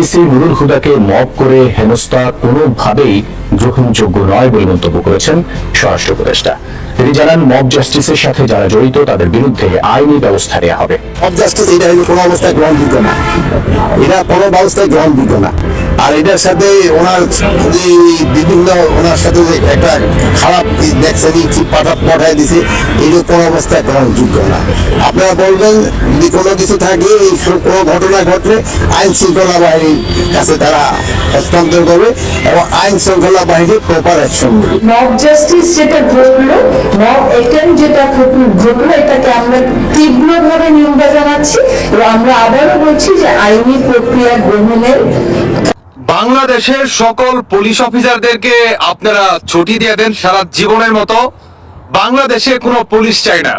AC Nurul হুদাকে mob করে হেনস্থা কোনোভাবেই গ্রহণযোগ্য নয় বলে মন্তব্য করেছেন স্বরাষ্ট্র উপদেষ্টা। তিনি জানান, মব জাস্টিসের সাথে যারা জড়িত, তাদের বিরুদ্ধে আইনি ব্যবস্থা নেওয়া হবে। অফ জাস্টিস এটা কোনো অবস্থায় গ্রহণযোগ্য না। এটা কোনো ব্যবস্থায় গ্রহণযোগ্য না। আর এটার সাথে ওনার যে বিভিন্ন ওনার সাথে যে একটা খারাপ দেখছেন কি পাঠা পাঠায় দিছে এটা কোনো অবস্থায় গ্রহণযোগ্য না। আপনারা বলবেন, যদি কোনো কিছু থাকে, এই কোনো ঘটনা ঘটলে আইন শৃঙ্খলা বাহিনীর কাছে তারা হস্তান্তর করবে এবং আইন শৃঙ্খলা বাহিনী প্রপার অ্যাকশন নেবে জাস্টিস যেটা ঘটলো মব এটেম্প যেটা ঘটলো, এটাকে আমরা তীব্রভাবে নিন্দা জানাচ্ছি এবং আমরা আবারও বলছি যে আইনি প্রক্রিয়া গ্রহণের বাংলাদেশের সকল পুলিশ অফিসারদেরকে আপনারা ছুটি দিয়ে দেন সারা জীবনের মতো। বাংলাদেশে কোনো পুলিশ চাই না।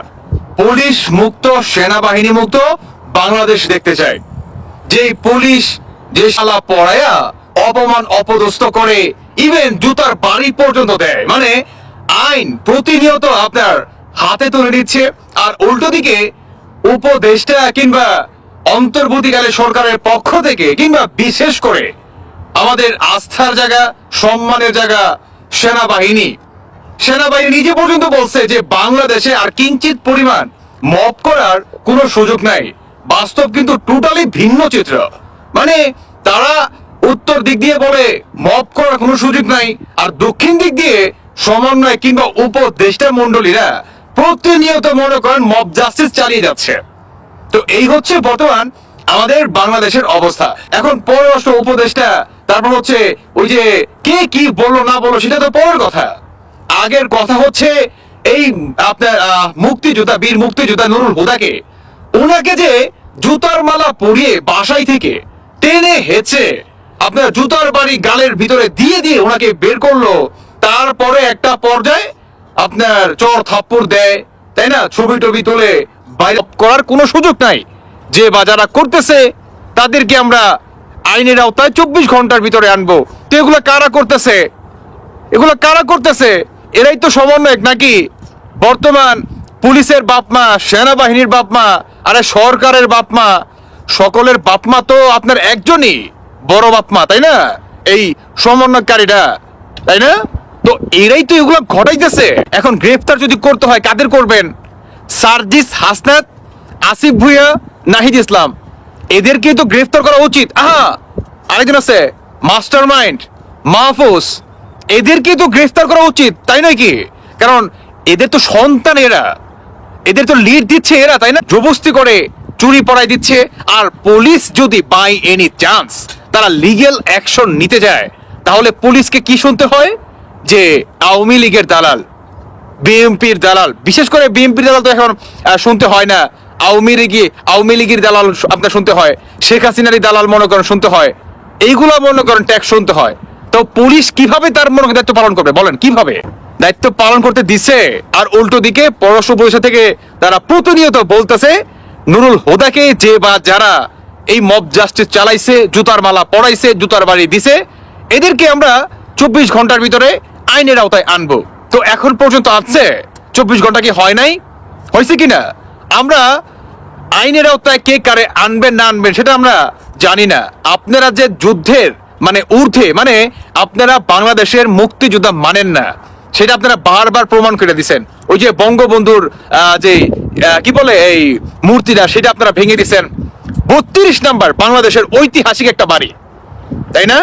পুলিশ মুক্ত, সেনাবাহিনী মুক্ত, বাংলাদেশ দেখতে চাই। যে পুলিশ যে শালা পড়ায়া অপমান অপদস্থ করে ইভেন জুতার বাড়ি পর্যন্ত দেয়। মানে আইন প্রতিনিয়ত আপনার হাতে তুলে দিচ্ছে। আর উল্টো দিকে উপদেষ্টা কিংবা অন্তর্বর্তীকালে সরকারের পক্ষ থেকে কিংবা বিশেষ করে আমাদের আস্থার জায়গা, সম্মানের জায়গা সেনাবাহিনী। সেনাবাহিনী নিজে পর্যন্ত বলছে যে বাংলাদেশে আর কিঞ্চিত পরিমাণ মপ করার কোনো সুযোগ নাই। বাস্তব কিন্তু টোটালি ভিন্ন চিত্র। মানে তারা উত্তর দিক দিয়ে বলে মপ করার কোনো সুযোগ নাই আর দক্ষিণ দিক দিয়ে সমন্বয় কিংবা উপদেষ্টা মন্ডলীরা প্রতিনিয়ত মনে করেন মব জাস্টিস চালিয়ে যাচ্ছে। তো এই হচ্ছে বর্তমান আমাদের বাংলাদেশের অবস্থা। এখন পররাষ্ট্র উপদেষ্টা তারপর হচ্ছে ওই যে কে কি বলল, না বলল, সেটা তো পরের কথা। আগের কথা হচ্ছে এই আপনার মুক্তিযোদ্ধা, বীর মুক্তিযোদ্ধা নুরুল হুদাকে। ওনাকে যে জুতার মালা পরিয়ে বাসায় থেকে টেনে হেঁচে আপনার জুতার বাড়ি গালের ভিতরে দিয়ে দিয়ে ওনাকে বের করল, তারপরে একটা পর্যায়ে আপনার চর থাপ্পড় দেয়, তাই না? ছবি টবি তোলে বাইরে করার কোনো সুযোগ নাই। যে বা যারা করতেছে, তাদেরকে আমরা আইনের আওতায় চব্বিশ ঘণ্টার ভিতরে আনব। তো এগুলো কারা করতেছে? এগুলো কারা করতেছে? এরাই তো সমন্বয়ক নাকি? বর্তমান পুলিশের বাপমা, সেনাবাহিনীর বাপমা, আরে সরকারের বাপমা, সকলের বাপমা তো আপনার একজনই বড় বাপমা, তাই না? এই সমন্বয়কারীরা, তাই না? তো এরাই তো এগুলো ঘটাইতেছে। এখন গ্রেফতার যদি করতে হয়, কাদের করবেন? সার্জিস হাসনাত, আসিফ ভুইয়া, নাহিদ ইসলাম। এদেরকে তো গ্রেফতার করা উচিত। আহা! আরেকজন আছে। Master mind Mahfuz. এদেরকে তো গ্রেফতার করা উচিত, তাই নয় কি? কারণ এদের তো সন্তান এরা। এদের তো লিড দিচ্ছে এরা, তাই না? জবস্তি করে, চুরি পড়াই দিচ্ছে, আর পুলিশ যদি বাই এনি চান্স তারা লিগেল অ্যাকশন নিতে যায়, তাহলে পুলিশকে কি শুনতে হয়? যে আওয়ামী লীগের দালাল, বিএনপির দালাল। বিশেষ করে বিএনপির দালাল তো এখন শুনতে হয় না। আওয়ামী লীগই আওয়ামী লীগের দালাল আপনার শুনতে হয়। শেখ হাসিনারই দালাল মনে করেন শুনতে হয়। এইগুলো মনে করেন ট্যাক্স শুনতে হয়। তো পুলিশ কীভাবে তার মনে দায়িত্ব পালন করবে? বলেন, কীভাবে? দায়িত্ব পালন করতে দিছে। আর উল্টো দিকে পররাষ্ট্র পরিষদ থেকে তারা প্রতিনিয়ত বলতেছে, নুরুল হোদাকে যে বা যারা এই মব জাস্টিস চালাইছে, জুতার মালা পড়াইছে জুতার বাড়ি দিছে, এদেরকে আমরা চব্বিশ ঘণ্টার ভিতরে আইনের আওতায় আনব। তো এখন পর্যন্ত আছে চব্বিশ ঘণ্টা কি হয় নাই? হয়েছে কিনা? আমরা আইনের আওতায় কে কারে আনবেন, না আনবেন, সেটা আমরা জানি না। আপনারা যে যুদ্ধের মানে ঊর্ধ্বে মানে আপনারা বাংলাদেশের মুক্তিযোদ্ধা মানেন না, সেটা আপনারা বারবার প্রমাণ করে দিছেন। ওই যে বঙ্গবন্ধুর যে কি বলে এই মূর্তিটা, সেটা আপনারা ভেঙে দিছেন। বত্রিশ নাম্বার, বাংলাদেশের ঐতিহাসিক একটা বাড়ি, তাই না?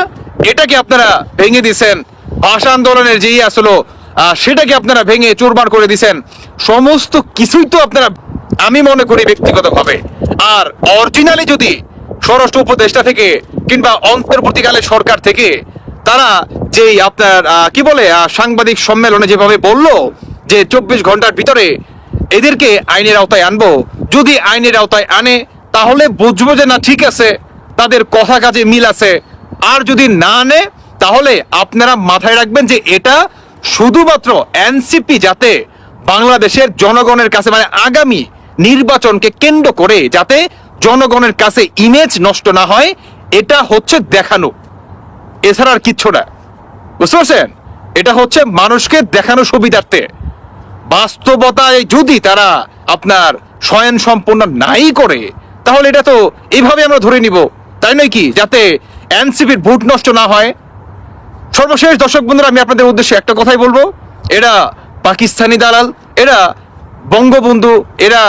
এটাকে আপনারা ভেঙে দিছেন। ভাষা আন্দোলনের যেই আসলো সেটাকে আপনারা ভেঙে চুরমার করে দিছেন। সমস্ত কিছুই তো আপনারা আমি মনে করি ব্যক্তিগতভাবে। আর অরিজিনালি যদি স্বরাষ্ট্র উপদেষ্টা থেকে কিংবা অন্তর্বর্তীকালে সরকার থেকে তারা যেই আপনার কি বলে সাংবাদিক সম্মেলনে যেভাবে বলল যে চব্বিশ ঘণ্টার ভিতরে এদেরকে আইনের আওতায় আনব, যদি আইনের আওতায় আনে, তাহলে বুঝব যে না ঠিক আছে, তাদের কথা কাজে মিল আছে। আর যদি না আনে, তাহলে আপনারা মাথায় রাখবেন যে এটা শুধুমাত্র এনসিপি যাতে বাংলাদেশের জনগণের কাছে মানে আগামী নির্বাচনকে কেন্দ্র করে যাতে জনগণের কাছে ইমেজ নষ্ট না হয়, এটা হচ্ছে দেখানো। এছাড়া আর কিচ্ছু না। বুঝতে পারছেন? এটা হচ্ছে মানুষকে দেখানো সুবিধার্থে। বাস্তবতায় যদি তারা আপনার স্বয়ং সম্পূর্ণ নাই করে, তাহলে এটা তো এইভাবে আমরা ধরে নিব। তাই নয় কি? যাতে এনসিপির ভোট নষ্ট না হয়। সর্বশেষ দর্শক বন্ধুরা, আমি আপনাদের উদ্দেশ্যে একটা কথাই বলব। এরা পাকিস্তানি দালাল, এরা বঙ্গবন্ধু, এরা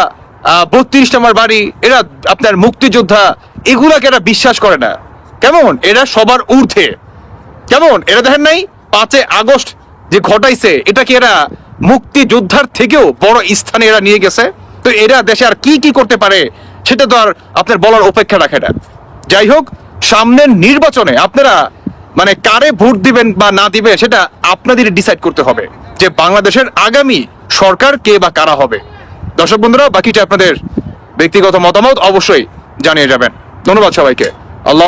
বত্রিশ নম্বর বাড়ি, এরা আপনার মুক্তিযোদ্ধা, এগুলাকে এরা বিশ্বাস করে না। কেমন? এরা সবার ঊর্ধ্বে। কেমন? এরা দেখেন নাই? পাঁচে আগস্ট যে ঘটাইছে, এটাকে এরা মুক্তিযোদ্ধার থেকেও বড় স্থানে এরা নিয়ে গেছে। তো এরা দেশে আর কি কি করতে পারে, সেটা তো আর আপনার বলার অপেক্ষা রাখে না। যাই হোক, সামনের নির্বাচনে আপনারা মানে কারে ভোট দিবেন বা না দিবেন সেটা আপনাদের ডিসাইড করতে হবে যে বাংলাদেশের আগামী সরকার কে বা কারা হবে? দর্শক বন্ধুরা, বাকিটা আপনাদের ব্যক্তিগত মতামত অবশ্যই জানিয়ে যাবেন। ধন্যবাদ সবাইকে।